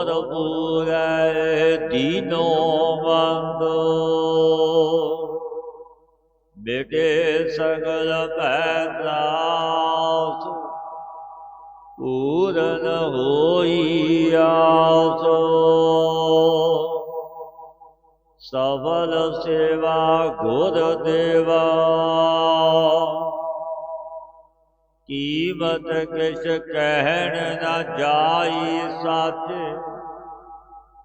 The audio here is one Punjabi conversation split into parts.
ਗੁਰ ਪੂਰੈ ਤੀਨੋ ਮੰਤ ਬੇਟੇ ਸਗਲ ਪੈਤਰਾਸ ਪੂਰਨ ਹੋਈ ਆਸ। ਸਫਲ ਸੇਵਾ ਗੁਰ ਦੇਵਾ ਕੀਮਤ ਕਿਛ ਕਹਿਣ ਨਾ ਜਾਈ ਸੱਚ?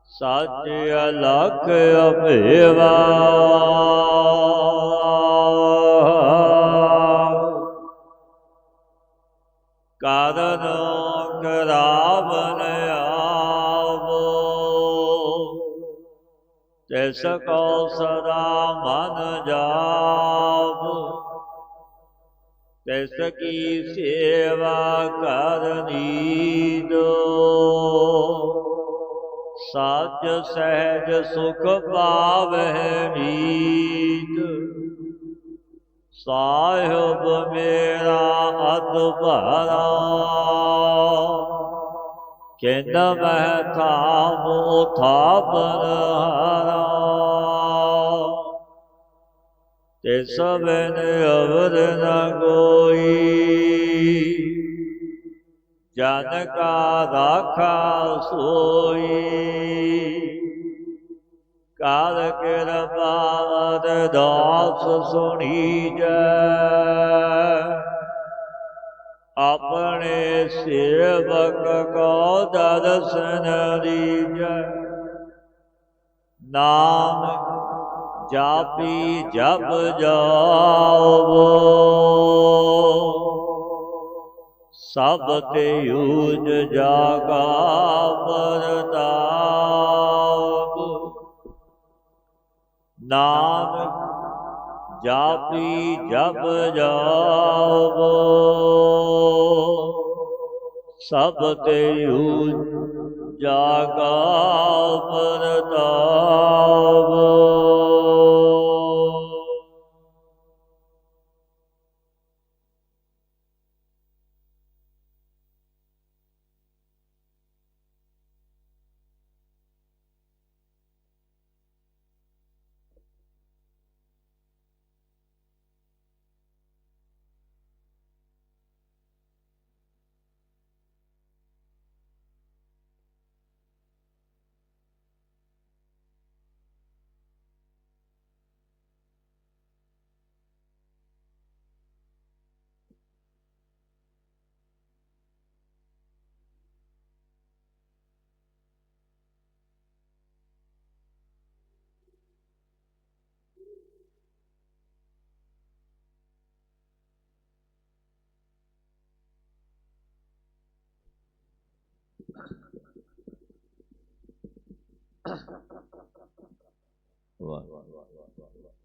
ਸੱਚ ਅਲਖ ਅਭੇਵਾ। ਕਾਰਨ ਕਰਾਵਨ ਆਵੋ। ਤਿਸ ਕੋ ਸਦਾ ਮਨ ਜਾਵ। ਤਿਸ ਕੀ ਸੇਵਾ ਕਰਨੀ ਦੋ ਸੱਚ ਸਹਿਜ ਸੁਖ ਪਾਵਹਿ ਨੀਤ। ਸਾਹਿਬ ਮੇਰਾ ਅਦ ਭਰਾ। ਕਹਿੰਦਾ ਮੈਂ ਥਾਮੋ ਥਾਪਨ ਹਾਰਾ। ਤੇ ਸਭਨ ਅਵਰ ਨ ਕੋਈ। ਜਨ ਕਾ ਰਾਖਾ ਸੋਈ। ਕਾਲ ਕਿਰਪਾ ਅਰਦਾਸ ਸੁਣੀ ਜੈ। ਆਪਣੇ ਸੇਵਕ ਕੋ ਦਰਸ਼ਨ ਦੀਜੈ ਨਾਮ ਜਾਪੀ ਜਪ ਜਾਵੋ। ਸਭ ਤੇ ਯੂਜ ਜਾਗਾ ਵਰਤਾਵ। ਨਾਮ ਜਾਪੀ ਜਪ ਜਾਵੋ। ਸਭ ਤੇ ਯੂਜ ਜਾਗਾ ਵਰਤਾਵ। ਵਾਹ ਵਾਹ ਵਾਹ ਵਾਹ ਵਾਹ ਵਾਹ ਸ੍ਰੀ ਗੁਰੂ ਜੀ ਬਾਣੀ ਰਾਮ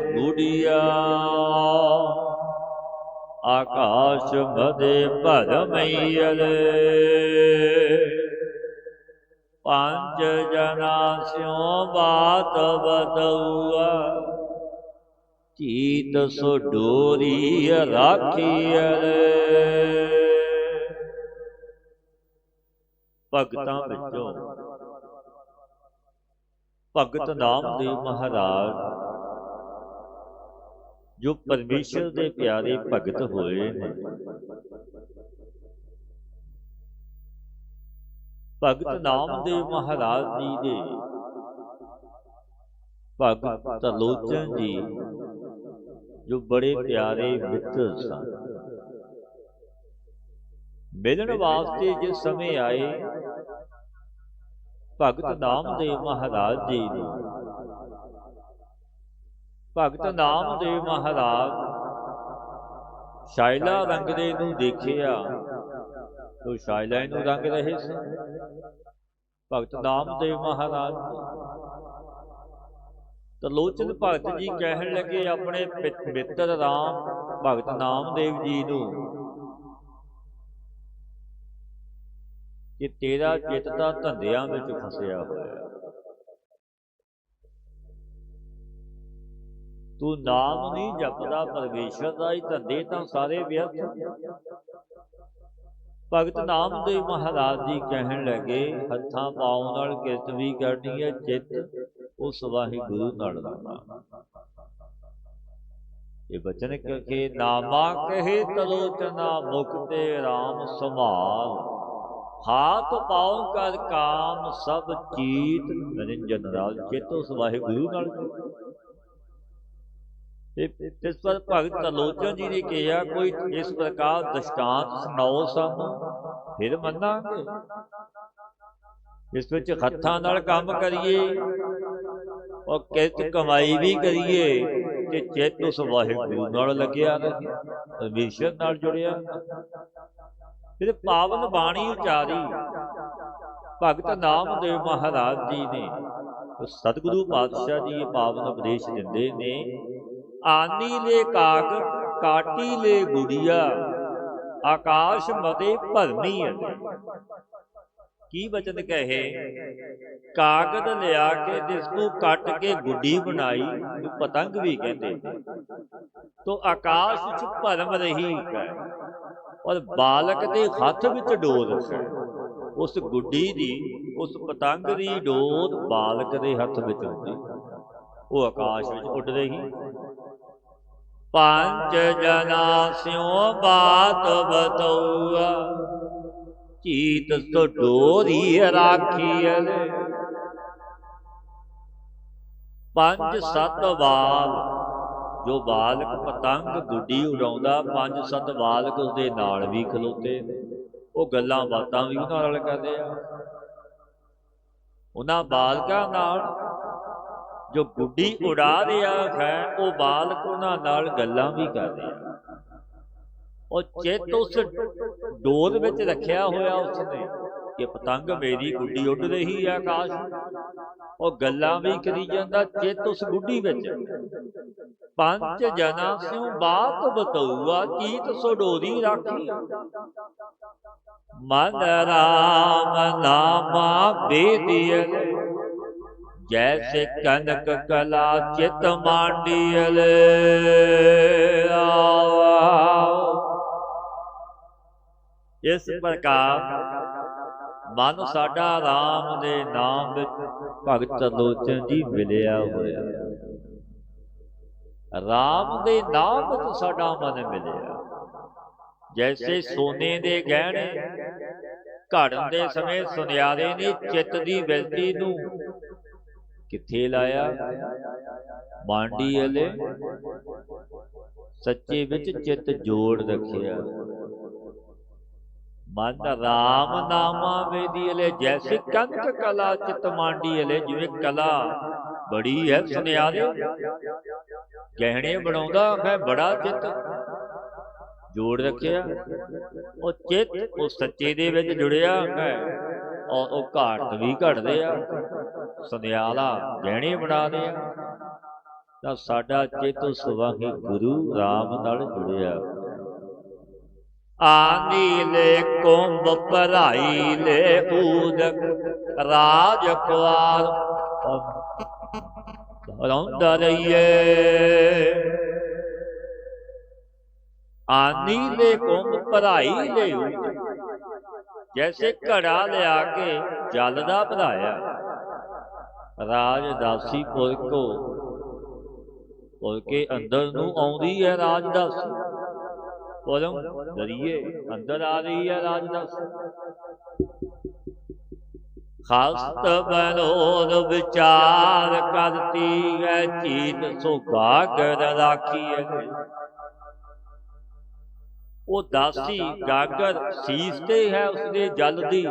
ਗੁੜੀਆ। ਆਕਾਸ਼ ਮਦੇ ਭਰਮਈਲੇ ਪੰਜ ਜਨਾ ਸਿਉ ਬਾਤ ਬਦਉਆ ਚੀਤ ਸੋ ਡੋਰੀ ਰਾਖੀਐ ਭਗਤਾਂ ਵਿੱਚੋਂ ਭਗਤ ਨਾਮਦੇਵ ਮਹਾਰਾਜ ਜੋ ਪਰਮੇਸ਼ਰ ਦੇ ਪਿਆਰੇ ਭਗਤ ਹੋਏ ਨੇ। ਭਗਤ ਨਾਮਦੇਵ ਮਹਾਰਾਜ ਜੀ ਦੇ। ਭਗਤ ਲੋਚਨ ਜੀ ਜੋ। ਬੜੇ ਪਿਆਰੇ ਮਿੱਤਰ ਸਨ। ਮਿਲਣ ਵਾਸਤੇ ਜਿਸ ਸਮੇਂ ਆਏ ਭਗਤ ਨਾਮਦੇਵ ਮਹਾਰਾਜ ਜੀ ਨੂੰ। ਭਗਤ ਨਾਮਦੇਵ ਮਹਾਰਾਜ। ਸ਼ਾਇਲਾ ਰੰਗ ਦੇ ਨੂੰ ਦੇਖਿਆ। ਤੋ ਸ਼ਾਇਲਾ ਨੂੰ ਰੰਗ ਰਹੇ ਸੀ। ਭਗਤ ਨਾਮਦੇਵ ਮਹਾਰਾਜ। ਤਲੋਚਨ ਭਗਤ ਜੀ ਕਹਿਣ ਲੱਗੇ ਆਪਣੇ ਮਿੱਤਰ ਰਾਮ ਭਗਤ ਨਾਮਦੇਵ ਜੀ ਨੂੰ। ਕਿ ਤੇਰਾ ਚਿੱਤ ਤਾਂ ਧੰਦਿਆਂ ਵਿੱਚ ਫਸਿਆ ਹੋਇਆ। ਤੂੰ ਨਾਮ ਨਹੀਂ ਜਪਦਾ ਪਰਮੇਸ਼ਰ ਦਾ ਹੀ ਧੰਦੇ ਤਾਂ ਸਾਰੇ ਵਿਅਰਥ ਭਗਤ ਨਾਮਦੇਵ ਮਹਾਰਾਜ ਜੀ ਕਹਿਣ ਲੱਗੇ, ਹੱਥਾਂ ਪਾਉ ਨਾਲ ਕਿਰਤ ਵੀ ਕਰਨੀ ਹੈ ਚਿੱਤ ਉਸ ਵਾਹਿਗੁਰੂ ਨਾਲ ਲਾਉਣਾ ਇਹ ਬਚਨ ਕੇ ਨਾਮਾ ਕਹੇ ਤਲੋਚਨਾ ਮੁਕਤੇ RAM ਸੰਭਾਲ, ਹਾਥ ਪਾਉ ਕਰ ਕਾਮ ਸਭ ਚੀਤ ਨਿਰੰਜਨ ਨਾਲ ਚਿੱਤ ਉਸ ਵਾਹਿਗੁਰੂ ਨਾਲ। ਇਸ ਪਰ ਭਗਤ ਤਲੋਚਨ ਜੀ ਨੇ ਕਿਹਾ, ਕੋਈ ਇਸ ਪ੍ਰਕਾਰ ਦਸ਼ਟਾਂਤ ਸੁਣਾਓ ਸਾਨੂੰ, ਫਿਰ ਮੰਨਾਂਗੇ। ਇਸ ਵਿੱਚ ਹੱਥਾਂ ਨਾਲ ਕੰਮ ਕਰੀਏ ਔਰ ਕਿਰਤ ਕਮਾਈ ਵੀ ਕਰੀਏ, ਤੇ ਚਿੱਤ ਉਸ ਵਾਹਿਗੁਰੂ ਨਾਲ ਲੱਗਿਆ ਰਹੇ, ਪਰਮੇਸ਼ਰ ਨਾਲ ਜੁੜਿਆ ਫਿਰ ਪਾਵਨ ਬਾਣੀ ਉਚਾਰੀ, ਭਗਤ ਨਾਮਦੇਵ ਮਹਾਰਾਜ ਜੀ ਨੇ ਸਤਿਗੁਰੂ ਪਾਤਸ਼ਾਹ ਜੀ ਇਹ ਪਾਵਨ ਉਪਦੇਸ਼ ਦਿੰਦੇ ਨੇ ਆਨੀ ਲੈ ਕਾਗ, ਕਾਟੀ ਲੈ ਗੁੜੀਆ, ਆਕਾਸ਼ ਮਤੇ ਭਰਮੀ ਹੈ। ਕੀ ਬਚਨ ਕਹੇ? ਕਾਗਦ ਲਿਆ ਕੇ ਜਿਸ ਨੂੰ ਕੱਟ ਕੇ ਗੁੱਡੀ ਬਣਾਈ, ਨੂੰ ਪਤੰਗ ਵੀ ਕਹਿੰਦੇ। ਤੋ ਆਕਾਸ਼ ਵਿੱਚ ਭਰਮ ਰਹੀ ਹੈ ਔਰ ਬਾਲਕ ਦੇ ਹੱਥ ਵਿੱਚ ਡੋਰ ਉਸ ਗੁੱਡੀ ਦੀ, ਉਸ ਪਤੰਗ ਦੀ ਡੋਰ ਬਾਲਕ ਦੇ ਹੱਥ ਵਿੱਚ ਹੁੰਦੀ। ਉਹ ਆਕਾਸ਼ ਵਿੱਚ ਉੱਡ ਰਹੀ। ਪੰਜ ਜਨਾ ਸਿਉ ਬਾਤ ਬਤਉਆ ਚੀਤ ਸੋ ਡੋਰੀ ਰਾਖੀਐ। ਪੰਜ ਸੱਤ ਬਾਲ। ਜੋ ਬਾਲਕ ਪਤੰਗ ਗੁੱਡੀ ਉਡਾਉਂਦਾ, ਪੰਜ ਸੱਤ ਬਾਲਕ ਉਸਦੇ ਨਾਲ ਵੀ ਖਲੋਤੇ। ਉਹ ਗੱਲਾਂ ਬਾਤਾਂ ਵੀ ਉਹਨਾਂ ਨਾਲ ਕਰਦੇ ਆ। ਉਹਨਾਂ ਬਾਲਕਾਂ ਨਾਲ ਜੋ ਗੁੱਡੀ ਉਡਾ ਰਿਹਾ ਹੈ ਉਹ ਬਾਲਕ ਉਹਨਾਂ ਨਾਲ ਗੱਲਾਂ ਵੀ ਕਰਦੇ ਆ ਉਹ ਚਿੱਤ ਉਸ ਡੋਰ ਵਿੱਚ ਰੱਖਿਆ ਹੋਇਆ ਉਸਨੇ ਕਿ ਪਤੰਗ ਮੇਰੀ ਗੁੱਡੀ ਉੱਡ ਰਹੀ ਹੈ ਆਕਾਸ਼ ਉਹ ਗੱਲਾਂ ਵੀ ਕਰੀ ਜਾਂਦਾ ਚਿੱਤ ਉਸ ਗੁੱਡੀ ਵਿੱਚ ਪੰਜ ਜਨਾ ਸਿਉ ਬਾਤ ਬਤਉਆ ਚੀਤ ਸੋ ਡੋਰੀ ਰਾਖੀ ਮਨ ਰਾਮ ਨਾਮਾ ਬੇਦੀਏ ਜੈਸੇ ਕਨਕ ਕਲਾ ਚਿਤ ਮਾਂਡੀਲ ਇਸ ਪ੍ਰਕਾਰ ਮਨ ਸਾਡਾ ਰਾਮ ਦੇ ਨਾਮ ਵਿੱਚ ਭਗਤ ਲੋਚਨ ਜੀ ਮਿਲਿਆ ਹੋਇਆ ਰਾਮ ਦੇ ਨਾਮ ਵਿੱਚ ਸਾਡਾ ਮਨ ਮਿਲਿਆ ਜੈਸੇ ਸੋਨੇ ਦੇ ਗਹਿਣੇ ਘੜਨ ਦੇ ਸਮੇਂ ਸੁਨਿਆਰੇ ਨੇ ਚਿੱਤ ਦੀ ਬਿਲਤੀ ਨੂੰ ਕਿੱਥੇ ਲਾਇਆ? ਮਾਂਡੀ ਵਾਲੇ ਸੱਚੇ ਵਿੱਚ ਚਿੱਤ ਜੋੜ ਰੱਖਿਆ। ਮਨ ਰਾਮ ਨਾਮਾ ਵੇਦੀ ਅਲੇ ਜੈਸੇ ਕੰਕ ਕਲਾ, ਚਿਤ ਮਾਂਡੀ ਅਲੇ ਜਿਵੇਂ ਕਲਾ। ਬੜੀ ਹੈ ਸੁਨਿਆਰੇ ਗਹਿਣੇ ਬਣਾਉਂਦਾ, ਮੈਂ ਬੜਾ ਚਿੱਤ ਜੋੜ ਰੱਖਿਆ। ਉਹ ਚਿੱਤ, ਉਹ ਸੱਚੇ ਦੇ ਵਿੱਚ ਜੁੜਿਆ, ਮੈਂ ਔਰ ਉਹ ਘਾਟ ਵੀ ਘਟਦੇ ਆ। ਸੁਨਿਆਲਾ ਗਹਿਣੇ ਬਣਾ ਦੇ। ਤਾਂ ਸਾਡਾ ਚਿੱਤ ਸੁਵਾਹੀ ਗੁਰੂ ਰਾਮ ਨਾਲ ਜੁੜਿਆ। ਆਨੀ ਲੈ ਕੁੰਭ, ਭਰਾਈ ਲੈ ਊਦ ਰਾਜ ਕੁਆਰ ਰੌਂਦਾ ਰਹੀਏ। ਆਨੀ ਲੈ ਕੁੰਭ, ਭਰਾਈ ਲੈ ਊਦਕ ਜੈਸੇ ਘੜਾ ਲਿਆ ਕੇ ਜਲ ਦਾ ਭਰਾਇਆ। ਰਾਜ ਦਾਸੀ ਪੁਰ ਕੋ। ਪੁਰ ਅੰਦਰ ਨੂੰ ਆਉਂਦੀ ਹੈ ਰਾਜ ਦਾਸੀ। ਪਰਮ ਦਰੀਏ ਅੰਦਰ ਆ ਰਹੀ ਹੈ ਰਾਜ ਦਾਸੀ। ਖਾਸਤ ਬਨੋਦ ਵਿਚਾਰ ਕਰਤੀ ਹੈ, ਚੀਤ ਸੋ ਗਾਗਰ ਰਾਖੀ ਹੈ ਉਹ ਦਾਸੀ ਗਾਗਰ ਸੀਸ ਤੇ ਹੈ, ਉਸਦੇ ਜਲ ਦੀ।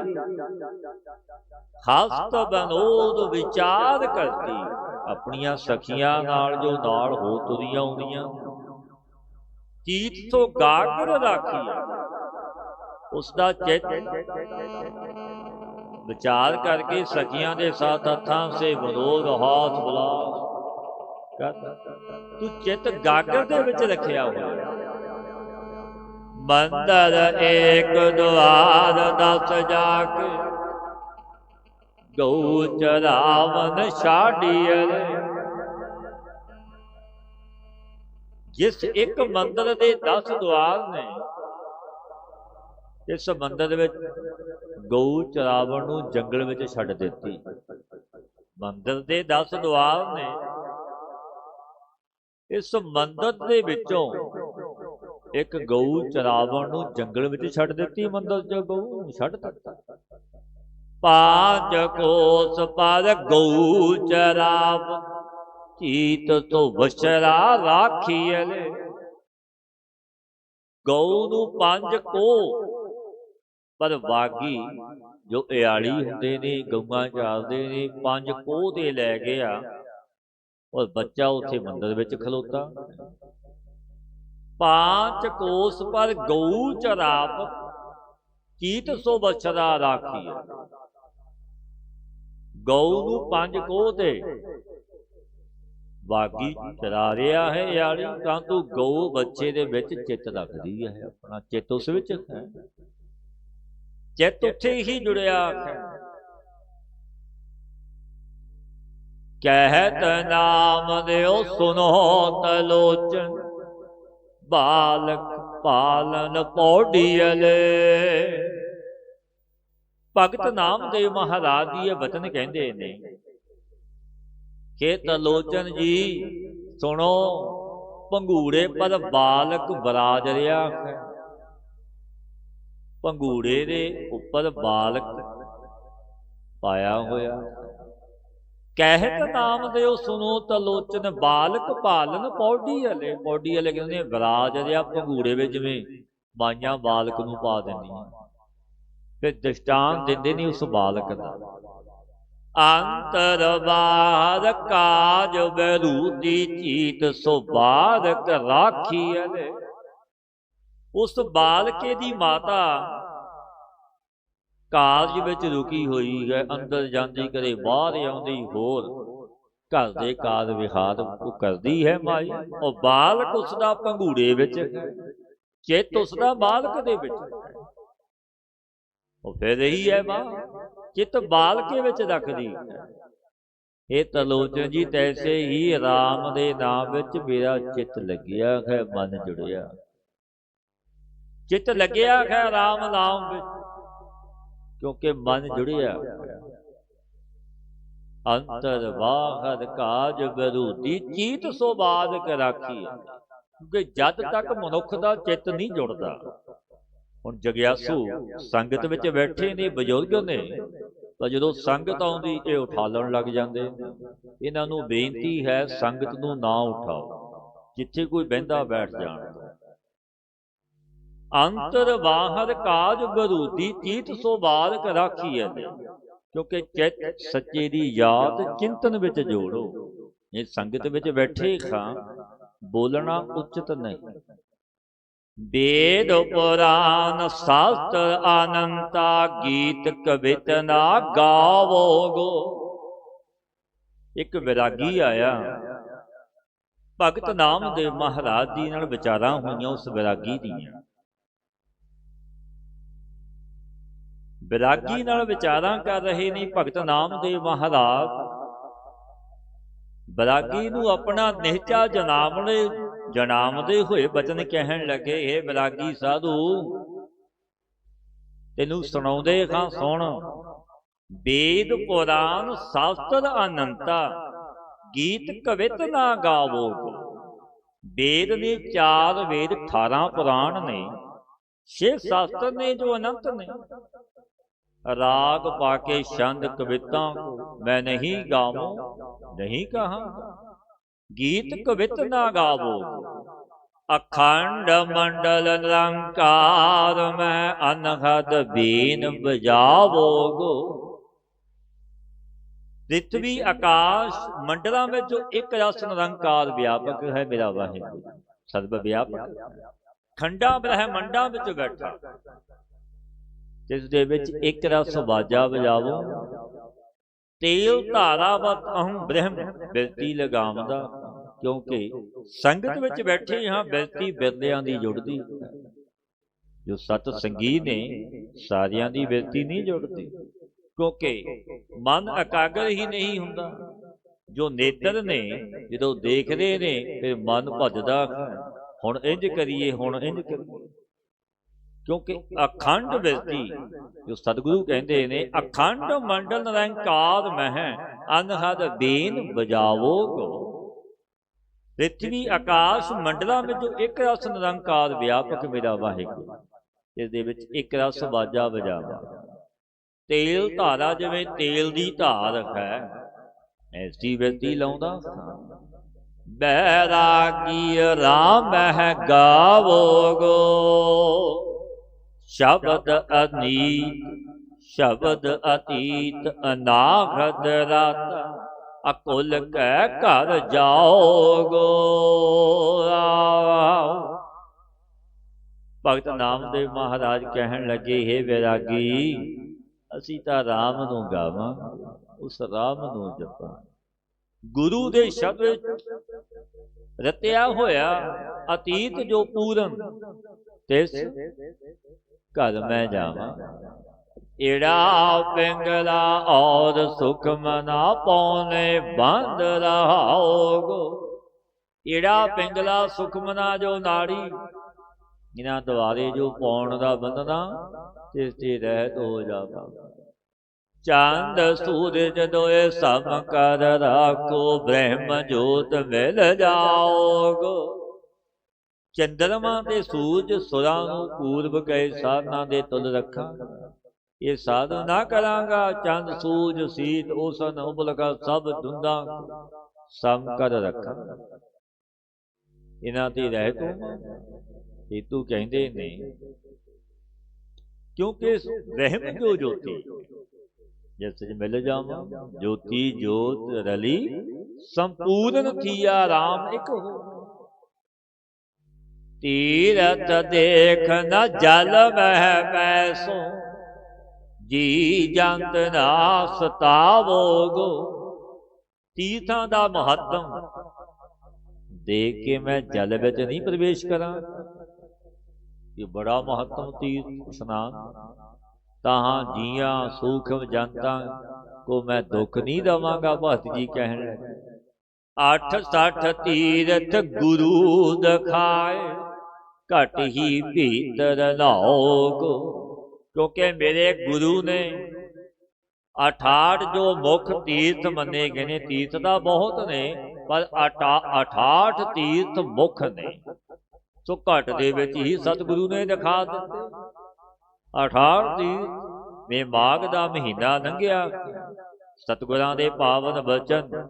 ਹਸਤ ਬਨੋਦ ਵਿਚਾਰ ਕਰਦੀ। ਆਪਣੀਆਂ ਸਖੀਆਂ ਨਾਲ ਜੋ ਨਾਲ ਹੋ ਤੁਰੀਆਂ ਹੁੰਦੀਆਂ ਚੀਤ ਤੋਂ ਗਾਗਰ ਰਾਖੀ? ਉਸ ਦਾ ਚਿੱਤ ਵਿਚਾਰ ਕਰਕੇ ਸਖੀਆਂ ਦੇ ਸਾਥ ਹੱਥਾਂ ਸੇ ਵਿਰੋਧ ਹਾਥ ਬੁਲਾ। ਤੂੰ ਚਿੱਤ ਗਾਗਰ ਦੇ ਵਿੱਚ ਰੱਖਿਆ ਹੋਇਆ। ਮੰਦਰ ਏਕ ਦੁਆਰ ਦਸ ਜਾ ਕੇ ਗਊ ਚਰਾਵਨ ਛਾੜੀਐ ਜਿਸ ਇੱਕ ਮੰਦਰ ਦੇ 10 ਦੁਆਰ ਨੇ, ਇਸ ਮੰਦਰ ਵਿੱਚ ਗਊ ਚਰਾਵਣ ਨੂੰ ਜੰਗਲ ਵਿੱਚ ਛੱਡ ਦਿੱਤੀ। ਮੰਦਰ ਦੇ 10 ਦੁਆਰ ਨੇ, ਇਸ ਮੰਦਰ ਦੇ ਵਿੱਚੋਂ ਇੱਕ ਗਊ ਚਰਾਵਣ ਨੂੰ ਜੰਗਲ ਵਿੱਚ ਛੱਡ ਦਿੱਤੀ। ਮੰਦਰ ਚ ਗਊ ਛੱਡ ਦਿੱਤਾ। ਪਾਂਚ ਕੋਸ ਪਰ ਗਊ ਚਰਾਵ, ਚੀਤ ਤੋਂ ਵਸ਼ਰਾ ਰਾਖੀਐ ਗਊ ਨੂੰ ਪੰਜ ਕੋ, ਪਰ ਵਾਗੀ ਜੋ ਇਆਲੀ ਹੁੰਦੇ ਨੇ, ਗਊਆਂ ਚਾਲਦੇ ਨੇ, ਪੰਜ ਕੋਹ ਤੇ ਲੈ ਗਿਆ। ਔਰ ਬੱਚਾ ਉੱਥੇ ਮੰਦਰ ਵਿੱਚ ਖਲੋਤਾ। ਪਾਂਚ ਕੋਸ ਪਰ ਗਊ ਚਰਾਪ ਕੀਤ ਸੋ ਬਛਰਾ ਰਾਖੀ ਗਊ ਨੂੰ ਪੰਜ ਕੋਹ ਤੇ ਬਾਗੀ ਚਰਾ ਰਿਹਾ ਹੈ ਯਾਰੀ ਤਾਂ ਤੂੰ ਗਊ ਬੱਚੇ ਦੇ ਵਿੱਚ ਚਿੱਤ ਰੱਖਦੀ ਹੈ ਆਪਣਾ ਚਿੱਤ ਉਸ ਵਿੱਚ ਹੈ। ਚਿੱਤ ਉੱਥੇ ਹੀ ਜੁੜਿਆ ਹੈ। ਕਹਿਤ ਨਾਮ ਦਿਓ ਸੁਨੋ ਤਲੋਚਨ। ਬਾਲਕ ਪਾਲਨ ਪੌੜੀਅਲੇ ਭਗਤ ਨਾਮਦੇਵ ਮਹਾਰਾਜ ਜੀ ਇਹ ਬਚਨ ਕਹਿੰਦੇ ਨੇ। ਕਿ ਤਲੋਚਨ ਜੀ ਸੁਣੋ। ਪੰਗੂੜੇ ਪਰ ਬਾਲਕ ਬਰਾਜ ਹੈ ਪੰਗੂੜੇ ਦੇ ਉੱਪਰ ਬਾਲਕ ਪਾਇਆ ਹੋਇਆ। ਕਹਿਤ ਨਾਮ ਦਿਓ ਸੁਨੋ ਤਲੋਚਨ ਬਾਲਕ ਪਾਲਨ ਪੌੜੀ ਹਲੇ ਪੌੜੀ ਹਲੇ ਕਹਿੰਦੇ ਵਿਰਾਜ ਜਿਹਾ ਪੰਗੂੜੇ ਵਿੱਚ ਜਿਵੇਂ ਮਾਈਆਂ ਬਾਲਕ ਨੂੰ ਪਾ ਦਿੰਦੀਆਂ ਫਿਰ ਦ੍ਰਿਸ਼ਟਾਂਤ ਦਿੰਦੇ ਨਹੀਂ ਉਸ ਬਾਲਕ ਦਾ। ਅੰਤਰ ਬਾਹਰ ਕਾਜ ਬਰੂਦੀ ਚੀਤ ਸੋ ਬਾਲਕ ਰਾਖੀ ਹਲੇ ਉਸ ਬਾਲਕੇ ਦੀ ਮਾਤਾ ਕਾਲਜ ਵਿੱਚ ਰੁਕੀ ਹੋਈ ਹੈ, ਅੰਦਰ ਜਾਂਦੀ ਕਦੇ ਬਾਹਰ ਆਉਂਦੀ ਹੋਰ। ਘਰ ਦੇ ਕਾਜ ਵਿਹਾਰ ਉਹ ਕਰਦੀ ਹੈ ਮਾਈ, ਉਹ ਬਾਲਕ ਉਸ ਦਾ ਪੰਘੂੜੇ ਵਿੱਚ ਚਿੱਤ ਉਸ ਦਾ ਬਾਲਕ ਦੇ ਵਿੱਚ ਉਹ ਫਿਰ ਰਹੀ ਹੈ ਮਾਂ ਚਿੱਤ ਬਾਲਕੇ ਵਿੱਚ ਰੱਖਦੀ? ਇਹ ਤਲੋਚਨ ਜੀ ਤੈਸੇ ਹੀ ਰਾਮ ਦੇ ਨਾਮ ਵਿੱਚ ਮੇਰਾ ਚਿੱਤ ਲੱਗਿਆ ਹੈ ਮਨ ਜੁੜਿਆ। ਚਿੱਤ ਲੱਗਿਆ ਹੈ ਰਾਮ ਨਾਮ ਵਿੱਚ। ਕਿਉਂਕਿ ਮਨ ਜੁੜਿਆ। ਅੰਤਰ ਬਾਹਰ ਕਾਜ ਬਰੂਦੀ ਚੀਤ ਸੋ ਬਾਦ ਕੇ ਰਾਖੀ ਕਿਉਂਕਿ ਜਦ ਤੱਕ ਮਨੁੱਖ ਦਾ ਚਿੱਤ ਨਹੀਂ ਜੁੜਦਾ ਹੁਣ ਜਗਿਆਸੂ ਸੰਗਤ ਵਿੱਚ ਬੈਠੇ ਨੇ, ਬਜ਼ੁਰਗ ਨੇ, ਤਾਂ ਜਦੋਂ ਸੰਗਤ ਆਉਂਦੀ, ਇਹ ਉਠਾਲਣ ਲੱਗ ਜਾਂਦੇ। ਇਹਨਾਂ ਨੂੰ ਬੇਨਤੀ ਹੈ, ਸੰਗਤ ਨੂੰ ਨਾ ਉਠਾਓ, ਜਿੱਥੇ ਕੋਈ ਬਹਿੰਦਾ ਬੈਠ ਜਾਣ। ਅੰਤਰ ਬਾਹਰ ਕਾਜ ਬਰੂਦੀ ਚੀਤ ਸੋ ਬਾਲਕ ਰਾਖੀਐ ਕਿਉਂਕਿ ਚਿੱਤ ਸੱਚੇ ਦੀ ਯਾਦ ਚਿੰਤਨ ਵਿੱਚ ਜੋੜੋ। ਇਹ ਸੰਗਤ ਵਿੱਚ ਬੈਠੇ ਖਾਂ, ਬੋਲਣਾ ਉਚਿਤ ਨਹੀਂ। ਵੇਦ ਪੁਰਾਨ ਸ਼ਾਸਤਰ ਅਨੰਤਾ ਗੀਤ ਕਵਿਤ ਨਾ ਗਾਵੋਗੋ ਇੱਕ ਵਿਰਾਗੀ ਆਇਆ ਭਗਤ ਨਾਮਦੇਵ ਮਹਾਰਾਜ ਜੀ ਨਾਲ ਵਿਚਾਰਾਂ ਹੋਈਆਂ ਉਸ ਵਿਰਾਗੀ ਦੀਆਂ ਵਿਰਾਗੀ ਨਾਲ ਵਿਚਾਰਾਂ ਕਰ ਰਹੇ ਨੇ ਭਗਤ ਨਾਮਦੇਵ ਮਹਾਰਾਜ ਵਿਰਾਗੀ ਨੂੰ ਆਪਣਾ ਨਿਹਚਾ ਜਨਾਮਣੇ ਜਨਾਮਦੇ ਹੋਏ ਬਚਨ ਕਹਿਣ ਲੱਗੇ ਇਹ ਵਿਰਾਗੀ ਸਾਧੂ, ਤੈਨੂੰ ਸੁਣਾਉਂਦੇ ਖਾਂ ਸੁਣ। ਵੇਦ ਪੁਰਾਨ ਸ਼ਾਸਤਰ ਅਨੰਤਾ, ਗੀਤ ਕਵਿਤ ਨਾ ਗਾਵੋ। ਵੇਦ ਨੇ ਚਾਰ ਵੇਦ 18 ਪੁਰਾਣ ਨੇ, ਛੇ ਸ਼ਾਸਤਰ ਨੇ ਜੋ ਅਨੰਤ ਨੇ। ਰਾਗ ਪਾ ਕੇ ਛੰਦ ਕਵਿਤਾ ਮੈਂ ਨਹੀਂ ਗਾਵਾਂ, ਨਹੀਂ ਕਹਾ ਗੀਤ ਕਵਿਤ ਨਾ ਗਾਵੋ ਅਖੰਡ ਮੰਡਲ ਨਿਰੰਕਾਰ ਮੈਂ ਅਨਹਦ ਬੀਨ ਬਜਾਵੋਗੋ ਪ੍ਰਿਥਵੀ ਆਕਾਸ਼ ਮੰਡਲਾਂ ਵਿੱਚ ਇੱਕ ਰਸ ਨਿਰੰਕਾਰ ਵਿਆਪਕ ਹੈ ਮੇਰਾ ਵਾਹਿਗੁਰੂ ਸਰਬ ਵਿਆਪਕ ਖੰਡਾਂ ਬ੍ਰਹਮੰਡਾਂ ਵਿੱਚ ਬੈਠਾ ਜਿਸ ਦੇ ਵਿੱਚ ਇੱਕ ਰਸ ਬਾਜਾ ਵਜਾਵੋ ਤੇਲ ਧਾਰਾਵਤ ਅਹੰ ਬ੍ਰਹਮ ਬਿਰਤੀ ਲਗਾਵਦਾ ਕਿਉਂਕਿ ਸੰਗਤ ਵਿੱਚ ਬੈਠੇ ਹਾਂ ਬਿਰਤੀ ਬਿਰਲਿਆਂ ਦੀ ਜੁੜਦੀ। ਜੋ ਸਤ ਸੰਗੀ ਨੇ ਸਾਰਿਆਂ ਦੀ ਬਿਰਤੀ ਨਹੀਂ ਜੁੜਦੀ। ਕਿਉਂਕਿ ਮਨ ਇਕਾਗਰ ਹੀ ਨਹੀਂ ਹੁੰਦਾ। ਜੋ ਨੇਤਰ ਨੇ ਜਦੋਂ ਦੇਖਦੇ ਨੇ ਫਿਰ ਮਨ ਭੱਜਦਾ ਹੁਣ ਇੰਜ ਕਰੀਏ ਹੁਣ ਇੰਜ ਕਰੀਏ। ਕਿਉਂਕਿ ਅਖੰਡ ਬਿਰਤੀ ਜੋ ਸਤਿਗੁਰੂ ਕਹਿੰਦੇ ਨੇ ਅਖੰਡ ਮੰਡਲ ਨਿਰੰਕਾਰ ਮਹਿ ਅਨਹਦ ਬੀਨ ਬਜਾਵੋ ਕੋ। ਪ੍ਰਿਥਵੀ ਆਕਾਸ਼ ਮੰਡਲਾਂ ਵਿੱਚ ਜੋ ਇੱਕ ਰਸ ਨਿਰੰਕਾਰ ਵਿਆਪਕ ਮੇਰਾ ਵਾਹਿਗੁਰੂ ਇਸ ਦੇ ਵਿੱਚ ਇੱਕ ਰਸ ਬਾਜਾ ਵਜਾਵਾ। ਤੇਲ ਧਾਰਾ ਜਿਵੇਂ ਤੇਲ ਦੀ ਧਾਰ ਹੈ ਐਸੀ ਬਿਰਤੀ ਲਾਉਂਦਾ ਬੈਰਾਗੀ ਰਾਮ ਹੈ ਗਾਵੋਗੋ ਸ਼ਬਦ ਅਨੀਤ ਸ਼ਬਦ ਅਤੀਤ ਅਨਾਗਤ ਰਾਤ ਅਕੁਲ ਕੈ ਘਰ ਜਾਓਗੋ ਭਗਤ ਨਾਮਦੇਵ ਮਹਾਰਾਜ ਕਹਿਣ ਲੱਗੇ हे ਵਿਰਾਗੀ ਅਸੀਂ ਤਾਂ ਰਾਮ ਨੂੰ ਗਾਵਾਂ ਉਸ ਰਾਮ ਨੂੰ ਜਪਾਂ ਗੁਰੂ ਦੇ ਸ਼ਬਦ ਵਿੱਚ ਰਤਿਆ ਹੋਇਆ ਅਤੀਤ ਜੋ ਪੂਰਨ ਤਿਸ ਘਰ ਮੈਂ ਜਾਵਾਂ। ਏੜਾ ਪਿੰਗਲਾ ਔਰ ਸੁਖ ਮਨਾ ਪੌਨੇ ਬੰਦ ਰਹਾਓਗੋ ਏੜਾ ਪਿੰਗਲਾ ਸੁਖ ਮਨਾ ਜੋ ਨਾੜੀ, ਇਹਨਾਂ ਦੁਆਰੇ ਜੋ ਪਾਉਣ ਦਾ ਬੰਧਨਾ ਤਿਸ ਤੇ ਰਹਿਤ ਹੋ ਜਾਵਾ। ਚੰਦ ਸੂਰਜ ਦੋਏ ਸਮ ਕਰ ਰਾਖੋ, ਬ੍ਰਹਮ ਜੋਤ ਮਿਲ ਜਾਓਗੋ। ਚੰਦਰਮਾ ਤੇ ਸੂਰਜ ਸੁਰਾਂ ਨੂੰ ਪੂਰਬ ਗਏ ਸਾਧਨਾ ਦੇ ਤੁਲ ਰੱਖਾਂ। ਇਹ ਸਾਧਨ ਨਾ ਕਰਾਂਗਾ, ਚੰਦ, ਸੂਰਜ, ਸੀਤ ਉਸਨ ਉਬਲਗਾ ਸਭ ਧੁੰਦਾ ਸਮ ਕਰ ਰੱਖਾਂ। ਇਹਨਾਂ ਤੇ ਰਹਿ ਤੂੰ ਇਹ ਤੂੰ ਕਹਿੰਦੇ ਨੇ, ਕਿਉਂਕਿ ਰਹਿਮ ਜੋ ਜੋਤੀ, ਜਿਸ ਵਿੱਚ ਮਿਲ ਜਾਵਾਂ, ਜੋਤੀ, ਜੋਤ, ਰਲੀ, ਸੰਪੂਰਨ ਥੀਆ ਰਾਮ ਇੱਕ ਹੋ ਤੀਰਤ ਦੇਖ ਨ ਜਲ ਮਹਿ ਪੈਸੋ ਜੀ ਜੰਤ ਨਾ ਸਤਾਵੋਗੋ ਤੀਰਥਾਂ ਦਾ ਮਹੱਤਮ ਦੇਖ ਕੇ ਮੈਂ ਜਲ ਵਿੱਚ ਨਹੀਂ ਪ੍ਰਵੇਸ਼ ਕਰਾਂ। ਇਹ ਬੜਾ ਮਹੱਤਮ ਤੀਰਥ, ਇਸ਼ਨਾਨ। ਤਾਹਾਂ ਜੀਆਂ ਸੂਖਮ ਜਨਤਾ ਕੋ ਮੈਂ ਦੁੱਖ ਨਹੀਂ ਦਵਾਂਗਾ, ਭਗਤ ਜੀ ਕਹਿਣ। ਲੱਗੇ ਅੱਠ ਸੱਠ ਤੀਰਥ ਗੁਰੂ ਦਿਖਾਏ। ਘਟ ਹੀ ਭੀਤਰ ਲਾਓਗੋ ਕਿਉਂਕਿ ਮੇਰੇ ਗੁਰੂ ਨੇ 68 ਜੋ ਮੁੱਖ ਤੀਰਥ ਮੰਨੇ ਗਏ ਨੇ ਤੀਰਥ ਤਾਂ ਬਹੁਤ ਨੇ ਪਰ 68 ਤੀਰਥ ਮੁੱਖ ਨੇ। ਸੋ ਘਟ ਦੇ ਵਿੱਚ ਹੀ ਸਤਿਗੁਰੂ ਨੇ ਦਿਖਾ ਦਿੱਤੇ। 68 ਤੀਰਥ ਮੇ ਮਾਘ ਦਾ ਮਹੀਨਾ ਲੰਘਿਆ। ਸਤਿਗੁਰਾਂ ਦੇ ਪਾਵਨ ਬਚਨ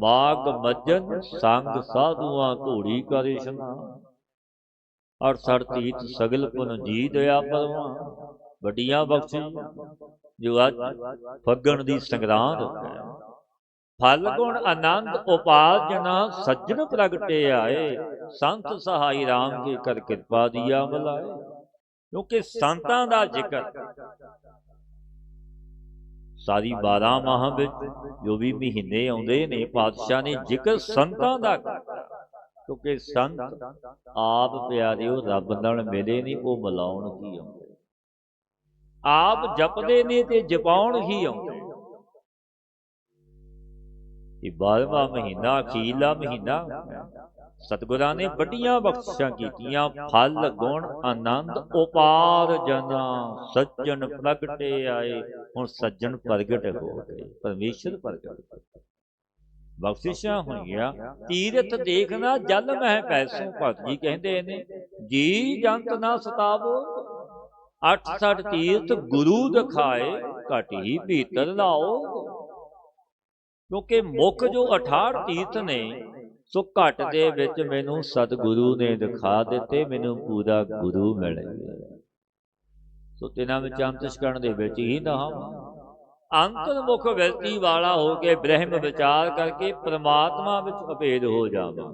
ਮਾਗ ਮੱਜਨ ਸੰਗ ਸਾਧੂਆਂ ਧੂੜੀ ਕਰੇ ਇਸ਼ਨਾਨ ਔਰ ਸੜ ਸਗਲ ਪੁਨ ਜੀ ਦਇਆ ਪਰਵਾ ਵੱਡੀਆਂ ਬਖਸ਼ੀ, ਜੋ ਅੱਜ ਫੱਗਣ ਦੀ ਸੰਗਰਾਂਦ ਹੈ ਆਨੰਦ ਉਪਾਜਨਾ ਸੱਜਣ ਪ੍ਰਗਟੇ ਆਏ। ਸੰਤ ਸਹਾਈ RAM ਕੀ ਕਰ ਕਿਰਪਾ ਦੀਆ ਮਲਾਏ ਕਿਉਂਕਿ ਸੰਤਾਂ ਦਾ ਜ਼ਿਕਰ ਸਾਰੀ 12 ਮਾਹਾਂ ਵਿੱਚ, ਜੋ ਵੀ ਮਹੀਨੇ ਆਉਂਦੇ ਨੇ, ਪਾਤਸ਼ਾਹ ਨੇ ਜ਼ਿਕਰ ਸੰਤਾਂ ਦਾ ਕੀਤਾ ਕਿਉਂਕਿ ਸੰਤ ਆਪ ਪਿਆਰਿਓ ਰੱਬ ਨਾਲ ਮਿਲੇ ਨਹੀਂ ਉਹ ਮਿਲਾਉਣ ਹੀ ਆਉਂਦੇ। ਆਪ ਜਪਦੇ ਨੇ ਤੇ ਜਪਾਉਣ ਹੀ ਆਉਂਦੇ। ਇਹ 12ਵਾਂ ਮਹੀਨਾ, ਅਖੀਰਲਾ ਮਹੀਨਾ। ਸਤਿਗੁਰਾਂ ਨੇ ਵੱਡੀਆਂ ਬਖਸ਼ਿਸ਼ਾਂ ਕੀਤੀਆਂ, ਫਲ, ਗੁਣ, ਆਨੰਦ, ਉਪਾਰ ਜਨਾ, ਸੱਜਣ ਪ੍ਰਗਟੇ ਆਏ। ਹੁਣ ਸੱਜਣ ਪ੍ਰਗਟ ਹੋ ਗਏ, ਪਰਮੇਸ਼ਰ ਪ੍ਰਗਟ ਹੋ ਬਖਸ਼ਿਸ਼ਾਂ ਹੋਈਆਂ। ਤੀਰਥ ਦੇਖਣਾ ਜਲ ਮਹਿ ਪੈਸੋਂ ਭਗਤ ਜੀ ਕਹਿੰਦੇ ਨੇ। ਜੀ ਜੰਤ ਨਾ ਸਤਾਵੋ 68 ਤੀਰਥ ਗੁਰੂ ਦਿਖਾਏ ਘਟੀ ਭੀਤਰ ਲਾਓ। ਕਿਉਂਕਿ ਮੁੱਖ ਜੋ 68 ਤੀਰਥ ਨੇ ਸੋ ਘਟ ਦੇ ਵਿੱਚ ਮੈਨੂੰ ਸਤਿਗੁਰੂ ਨੇ ਦਿਖਾ ਦਿੱਤੇ ਮੈਨੂੰ ਪੂਰਾ ਗੁਰੂ ਮਿਲ। ਗਿਆ ਸੋ ਤਿਨਾਂ ਵਿੱਚ ਅੰਤਿਸ਼ਕਣ ਦੇ ਵਿੱਚ ਹੀ ਨਾ ਅੰਤਰਮੁਖ ਵਿਅਕਤੀ ਵਾਲਾ ਹੋ ਕੇ ਬ੍ਰਹਮ ਵਿਚਾਰ ਕਰਕੇ ਪ੍ਰਮਾਤਮਾ ਵਿੱਚ ਅਭੇਦ ਹੋ ਜਾਵਾਂ।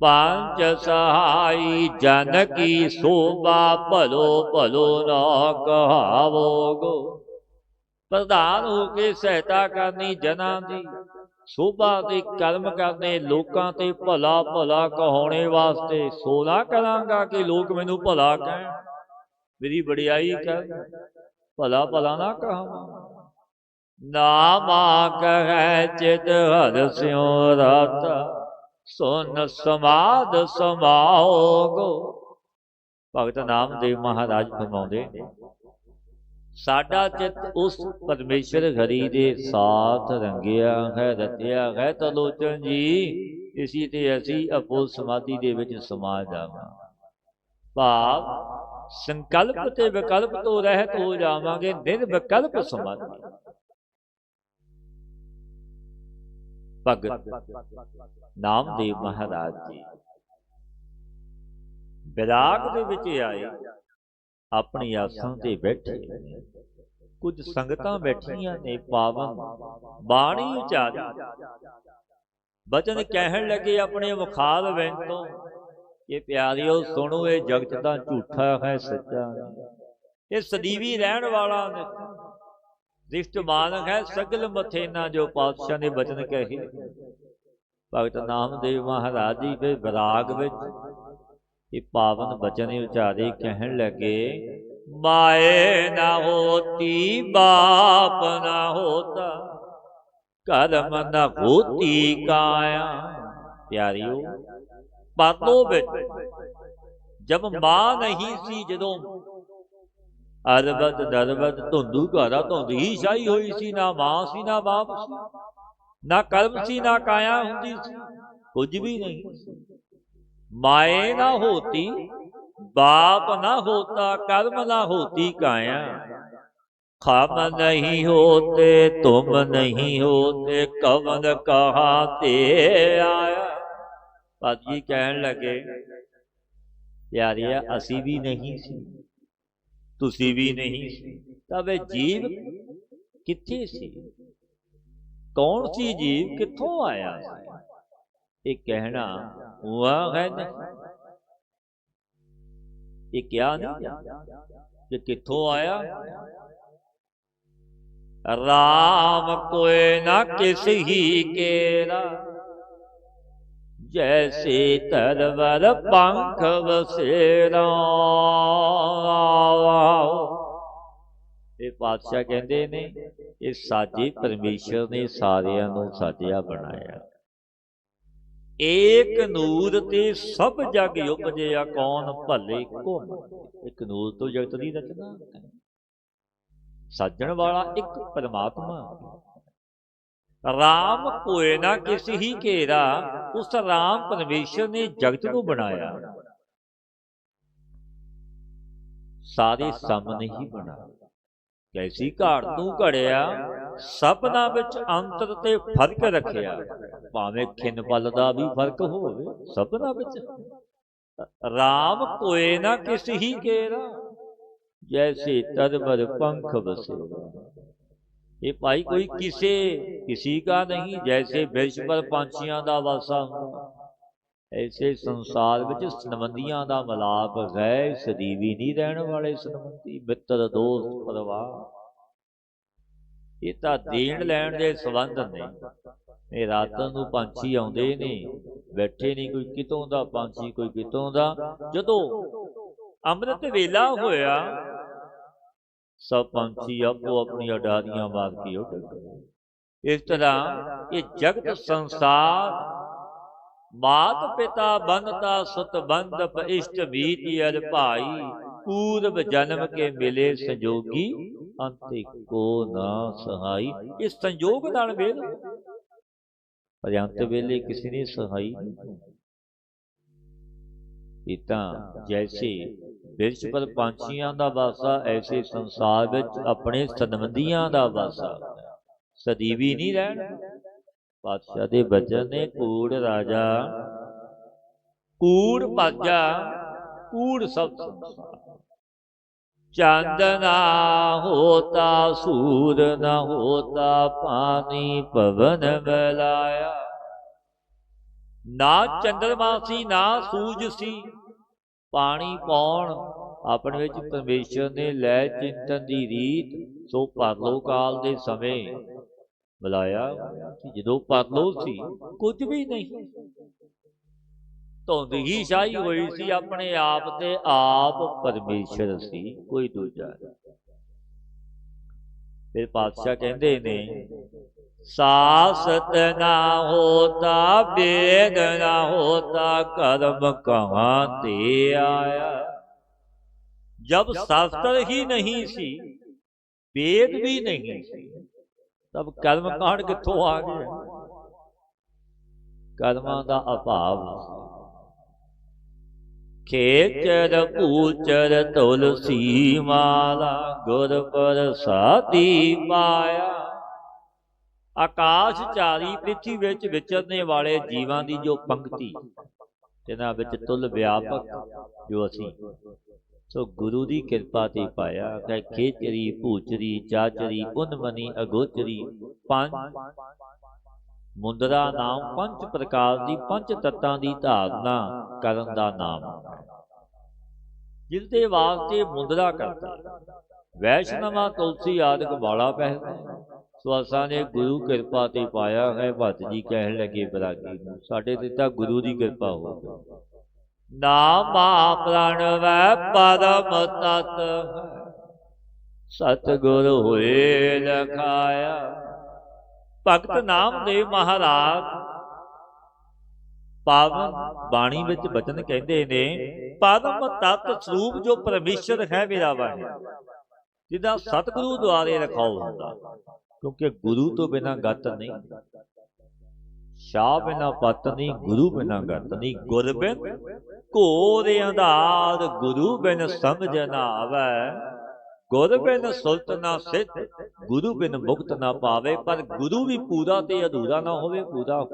ਪੰਜ ਸਹਾਈ ਜਨ ਕੀ ਸੋਭਾ ਭਲੋ ਭਲੋ ਨਾ ਕਹਾਵੋਗੋ। ਪ੍ਰਧਾਨ ਹੋ ਕੇ ਸਹਾਇਤਾ ਕਰਨੀ ਜਨਾਂ ਦੀ, ਸੋਭਾ ਤੇ ਕਰਮ ਕਰਨੇ ਲੋਕਾਂ ਤੇ ਭਲਾ ਭਲਾ ਕਹਾਉਣੇ ਵਾਸਤੇ। ਸੋਨਾ ਕਰਾਂਗਾ ਕਿ ਲੋਕ ਮੈਨੂੰ ਭਲਾ ਕਹਿਣ। ਮੇਰੀ ਵਡਿਆਈ ਕਰ। ਭਲਾ ਭਲਾ ਨਾ ਕਹਾਂ ਨਾਮਾ ਕਹੈ ਚਿਤ ਹਰ ਸਿਉ ਰਾਤਾ, ਸੁਨ ਸਮਾਦ ਸਮਾਓਗੋ। ਭਗਤ ਨਾਮਦੇਵ ਮਹਾਰਾਜ ਫਰਮਾਉਂਦੇ ਨੇ, ਸਾਡਾ ਚਿੱਤ ਉਸ ਪਰਮੇਸ਼ਰ ਹਰੀ ਦੇ ਸਾਥ ਰੰਗਿਆ ਹੈ, ਰਤਿਆ ਹੈ ਤਲੋਚਨ ਜੀ ਇਸੀ ਤੇ ਅਸੀਂ ਅਪੋ ਸਮਾਧੀ ਦੇ ਵਿੱਚ ਸਮਾ ਜਾਵਾਂ। ਭਾਵ ਸੰਕਲਪ ਤੇ ਵਿਕਲਪ ਤੋਂ ਰਹਿਤ ਹੋ ਜਾਵਾਂਗੇ ਨਿਰਵਿਕਲਪ ਸਮਾਧੀ ਭਗਤ ਨਾਮਦੇਵ ਮਹਾਰਾਜ ਜੀ, ਵਿਰਾਗ ਦੇ ਵਿੱਚ ਆਏ, ਆਪਣੀ ਆਸਣ ਤੇ ਬੈਠੇ ਕੁਝ ਸੰਗਤਾਂ ਬੈਠੀਆਂ ਨੇ, ਪਾਵਨ ਬਾਣੀ ਉਚਾਰੀ। ਬਚਨ ਕਹਿਣ ਲੱਗੇ, ਆਪਣੇ ਮੁਖਾਲ ਵੈਂ ਇਹ ਪਿਆਰਿਓ ਸੁਣੋ, ਇਹ ਜਗਤ ਤਾਂ ਝੂਠਾ ਹੈ, ਸੱਚਾ ਇਹ ਸਦੀਵੀ ਰਹਿਣ ਵਾਲਾ ਨੇ। ਰਿਸ਼ਟ ਮਾਨਕ ਹੈ, ਸਗਲ ਮਥੇਨਾ ਜੋ ਪਾਤਸ਼ਾਹ ਨੇ ਬਚਨ ਕਹੇ। ਭਗਤ ਨਾਮਦੇਵ ਮਹਾਰਾਜ ਜੀ ਦੇ ਵਿਰਾਗ ਵਿੱਚ ਇਹ ਪਾਵਨ ਬਚਨ ਉਚਾਰੇ ਕਹਿਣ ਲੱਗੇ, ਮਾਏ ਨਾ ਹੋਤੀ, ਬਾਪ ਨਾ ਹੋਤਾ, ਕਰਮ ਨਾ ਹੋਤੀ ਕਾਇਆ। ਪਿਆਰਿਓ ਪਾਤੋ ਵਿੱਚ ਜਬ ਮਾਂ ਨਹੀਂ ਸੀ ਜਦੋਂ ਅਰਬਦ ਦਰਬਦ ਧੁੰਦੂ ਘਾਰਾ ਧੁੰਦ ਹੀ ਛਾਈ ਹੋਈ ਸੀ ਨਾ ਮਾਂ ਸੀ ਨਾ ਬਾਪ ਸੀ ਨਾ ਕਰਮ ਸੀ ਨਾ ਕਾਇਆ ਹੁੰਦੀ ਸੀ ਕੁਝ ਵੀ ਨਹੀਂ ਸੀ माए ना होती बाप ना होता कर्म ना होती काया खम नहीं होते तुम नहीं होते कवन कहा ते आया ਪਾਜੀ ਕਹਿਣ ਲੱਗੇ ਪਿਆਰਿਆ ਅਸੀਂ ਵੀ ਨਹੀਂ ਸੀ ਤੁਸੀਂ ਵੀ ਨਹੀਂ ਸੀ ਤਾਂ ਵੇ ਜੀਵ ਕਿੱਥੇ ਸੀ ਕੌਣ ਸੀ ਜੀਵ ਕਿੱਥੋਂ ਆਇਆ ਇਹ ਕਹਿਣਾ ਵਾਹ ਹੈ ਇਹ ਕਿਹਾ ਨਹੀਂ ਕਿ ਕਿੱਥੋਂ ਆਇਆ ਰਾਮ ਕੋਏ ਨਾ ਕਿਸ ਹੀ ਕੇਰਾ ਜੈਸੇ ਤਰਵਰ ਪੰਖ ਵਸੇਰਾ ਇਹ ਪਾਤਸ਼ਾਹ ਕਹਿੰਦੇ ਨੇ ਇਹ ਸਾਜੇ ਪਰਮੇਸ਼ਰ ਨੇ ਸਾਰਿਆਂ ਨੂੰ ਸਾਜਿਆ ਬਣਾਇਆ ਏਕ ਨੂਰ ਤੇ ਸਭ ਜਗ ਉਪਜਿਆ ਕੌਣ ਭਲੇ ਕੋਨ ਇੱਕ ਨੂਰ ਤੋਂ ਜਗਤ ਦੀ ਰਚਨਾ ਸਾਜਣ ਵਾਲਾ ਇੱਕ ਪਰਮਾਤਮਾ ਰਾਮ ਕੋਏ ਨਾ ਕਿਸ ਹੀ ਘੇਰਾ ਉਸ ਰਾਮ ਪਰਮੇਸ਼ਰ ਨੇ ਜਗਤ ਨੂੰ ਬਣਾਇਆ। ਸਾਰੇ ਸਾਹਮਣੇ ਹੀ ਬਣਾਇਆ ਕੈਸੀ ਘਾੜ ਨੂੰ ਘੜਿਆ ਸਭਨਾ ਵਿੱਚ ਅੰਤਰ ਤੇ ਫ਼ਰਕ ਰੱਖਿਆ। ਭਾਵੇਂ ਖਿੰਨ ਪਲ ਦਾ ਵੀ ਫ਼ਰਕ ਹੋਵੇ ਸਭਨਾ ਵਿੱਚ ਰਾਮ ਕੋਏ ਨਾ ਕਿਸ ਹੀ ਕੇਰਾ ਜੈਸੇ ਤਦਬਰ ਪੰਖ ਬਸੇ ਇਹ ਭਾਈ ਕੋਈ ਕਿਸੇ ਕਿਸੇ ਦਾ ਨਹੀਂ ਜੈਸੇ ਬਿਰਸ਼ ਪੰਛੀਆਂ ਦਾ ਵਾਸਾ। ਹੁੰਦਾ ਐਸੇ ਸੰਸਾਰ ਵਿੱਚ ਸੰਬੰਧੀਆਂ ਦਾ ਮਲਾਪ ਹੈ ਸਦੀਵੀ ਨਹੀਂ ਰਹਿਣ ਵਾਲੇ ਸਨਵੰਦੀ ਮਿੱਤਰ ਦੋਸਤ ਪਰਿਵਾਰ ਇਹ ਤਾਂ ਦੇਣ ਲੈਣ ਦੇ ਸੰਬੰਧ ਨੇ। ਇਹ ਰਾਤ ਨੂੰ ਪੰਛੀ ਆਉਂਦੇ ਨੇ। ਬੈਠੇ ਨਹੀਂ ਕੋਈ ਕਿਤੋਂ ਦਾ ਪੰਛੀ ਕੋਈ ਕਿਤੋਂ ਦਾ। ਜਦੋਂ ਅੰਮ੍ਰਿਤ ਵੇਲਾ ਹੋਇਆ ਸਭ ਪੰਛੀ ਆਪੋ ਆਪਣੀ ਅਡਾਰੀਆਂ ਮਾਰ ਕੇ ਉੱਡ ਗਏ। ਇਸ ਤਰ੍ਹਾਂ ਇਹ ਜਗਤ ਸੰਸਾਰ ਮਾਤ ਪਿਤਾ ਬੰਧਤਾ ਸੁਤ ਬੰਧਪ ਇਸ਼ਟ ਬੀਤੀ ਅਰ ਭਾਈ ਪੂਰਬ ਜਨਮ ਕੇ ਮਿਲੇ ਸੰਜੋਗੀ ਅੰਤੇ ਕੋ ਨਾ ਸਹਾਈ। ਇਸ ਸੰਜੋਗ ਨਾਲ ਵੇਲ ਪਰ ਅੰਤ ਵੇਲੇ ਕਿਸੇ ਨੇ ਸਹਾਈ ਨਹੀਂ ਇਹ ਤਾਂ ਜੈਸੇ ਵਿਰਸ਼ ਪਰ ਪੰਛੀਆਂ ਦਾ ਵਾਸਾ, ਐਸੇ ਸੰਸਾਰ ਵਿੱਚ ਆਪਣੇ ਸਨਮੰਦੀਆਂ ਦਾ ਵਾਸਾ। ਸਦੀਵੀ ਨਹੀਂ ਰਹਿਣ ਪਾਤਸ਼ਾਹ ਦੇ ਬਚਨ ਨੇ, ਕੂੜ ਰਾਜਾ, ਕੂੜ ਭਾਜਾ ਕੂੜ ਸਭ ਸੰਸਾਰ। ਚੰਦ ਨਾ ਹੋਤਾ, ਸੂਰ ਨਾ ਹੋਤਾ, ਪਾਣੀ ਪਵਨ ਬਲਾਇਆ ਨਾ ਚੰਦਰਮਾ ਸੀ, ਨਾ ਸੂਰਜ ਸੀ। ਪਾਣੀ ਪਾਉਣ ਆਪਣੇ ਵਿੱਚ ਪਰਮੇਸ਼ਰ ਨੇ ਲੈ ਚਿੰਤਨ ਦੀ ਰੀਤ, ਸੋ ਪਰਲੋ ਦੇ ਸਮੇਂ। ਬੁਲਾਇਆ ਕਿ ਜਦੋਂ ਪਰਲੋ ਸੀ, ਕੁਝ ਵੀ ਨਹੀਂ। ਧੁੰਦ ਹੀ ਛਾਈ ਹੋਈ ਸੀ, ਆਪਣੇ ਆਪ ਤੇ ਆਪ ਪਰਮੇਸ਼ਰ ਸੀ, ਕੋਈ ਦੂਜਾ। ਫਿਰ ਪਾਤਸ਼ਾਹ ਕਹਿੰਦੇ ਨੇ ਸਾਸਤ ਨਾ ਹੋਤਾ ਬੇਦ ਨਾ ਹੋਤਾ, ਕਰਮ ਕਹਾਂ ਤੇ ਆਇਆ। ਜਬ ਸ਼ਾਸਤਰ ਹੀ ਨਹੀਂ ਸੀ, ਵੇਦ ਵੀ ਨਹੀਂ ਸੀ, ਤਬ ਕਰਮ ਕਾਂਡ ਕਿੱਥੋਂ ਆ ਗਿਆ? ਕਰਮਾਂ ਦਾ ਅਭਾਵ ਸੀ। ਖੇਚਰ, ਕੂਚਰ, ਤੁਲਸੀ, ਮਾਲਾ ਗੁਰ ਪ੍ਰਸਾਦੀ ਪਾਇਆ। ਆਕਾਸ਼ ਚਾਰੀ ਪ੍ਰਿਥਵੀ ਵਿੱਚ ਵਿਚਰਨੇ ਵਾਲੇ ਜੀਵਾਂ ਦੀ ਜੋ ਪੰਕਤੀ ਜਿਨ੍ਹਾਂ ਵਿੱਚ ਤੁਲ ਵਿਆਪਕ ਜੋ ਅਸੀਂ। ਸੋ ਗੁਰੂ ਦੀ ਕਿਰਪਾ ਤੇ ਪਾਇਆ ਕਿ ਖੇਚਰੀ ਭੂਚਰੀ ਚਾਚਰੀ ਉਨਮਨੀ ਅਗੋਚਰੀ ਪੰਜ। ਮੁੰਦਰਾ ਨਾਮ ਪੰਜ ਪ੍ਰਕਾਰ ਦੀ ਪੰਜ ਤੱਤਾਂ ਦੀ ਧਾਰਨਾ ਕਰਨ ਦਾ ਨਾਮ। ਜਿਸ ਦੇ ਵਾਸਤੇ ਮੁੰਦਰਾ ਕਰਦੇ। ਵੈਸ਼ਨਵਾ ਤੁਲਸੀ ਆਦਿਕ ਵਾਲਾ ਪਹਿਨਦੇ ਸਵਾਸਾਂ ਨੇ ਗੁਰੂ ਕਿਰਪਾ ਤੇ ਪਾਇਆ ਹੈ ਭੱਤ ਜੀ ਕਹਿਣ ਲੱਗੇ ਬਰਾਗੀ ਨੂੰ, ਸਾਡੇ ਤੇ ਤਾਂ ਗੁਰੂ ਦੀ ਕਿਰਪਾ ਹੋ ਗਈ। ਨਾਮਾ ਪ੍ਰਣਵੈ ਪਰਮ ਤਤ ਸਤਿਗੁਰ ਹੋਏ ਲਖਾਇਆ ਭਗਤ ਨਾਮਦੇਵ ਮਹਾਰਾਜ ਪਾਵਨ ਬਾਣੀ ਵਿੱਚ ਬਚਨ ਕਹਿੰਦੇ ਨੇ, ਪਰਮ ਤਤ ਸਰੂਪ ਜੋ ਪਰਮੇਸ਼ਰ ਹੈ ਮੇਰਾ ਵਾਹਿ ਜਿਹਦਾ ਸਤਿਗੁਰੂ ਦੁਆਰੇ ਰਖਾਉ ਹੁੰਦਾ। ਕਿਉਂਕਿ ਗੁਰੂ ਤੋਂ ਬਿਨਾ ਗਤ ਨਹੀਂ। ਸ਼ਾਹ ਬਿਨਾ ਪਤ ਨਹੀਂ ਗੁਰੂ ਬਿਨਾ ਗਤ ਨਹੀਂ। ਗੁਰ ਬਿਨ ਘੋਰ ਅੰਧਾਰ ਗੁਰੂ ਬਿਨ ਸਮਝ ਨਾ ਆਵੇ। ਗੁਰ ਬਿਨ ਸੁਲਤ ਨਾ ਸਿੱਧ ਗੁਰੂ ਬਿਨ ਮੁਕਤ ਨਾ ਪਾਵੇ। ਪਰ ਗੁਰੂ ਵੀ ਪੂਰਾ ਤੇ ਅਧੂਰਾ ਨਾ ਹੋਵੇ ਪੂਰਾ